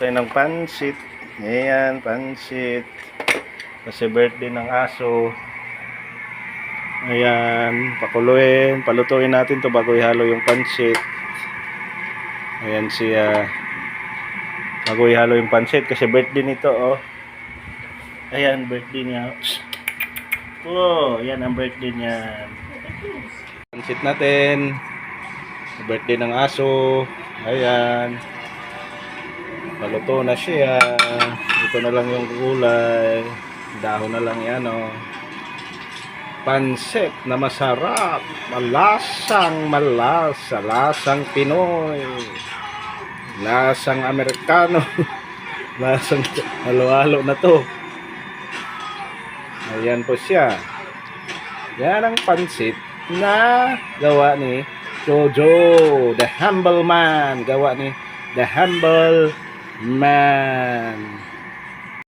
tayo ng pansit. Ayan, pansit. Kasi birthday ng aso. Ayan, pakuluin, palutuin natin to bago ihalo yung pansit. Ayan siya. Bago ihalo yung pansit kasi birthday nito, oh. Ayan, birthday niya. Oh, yan ang birthday niya. Pansit natin. Birthday ng aso. Ayan. Paluto na siya. Ito na lang yung gulay. Dahon na lang yan, oh. Pansit na masarap. Malasang malasa. Lasang Pinoy. Lasang Amerikano. Lasang halo-halo na to. Ayan po siya. Yan ang pansit na gawa ni Jojo, the humble man. Gawa ni the humble man.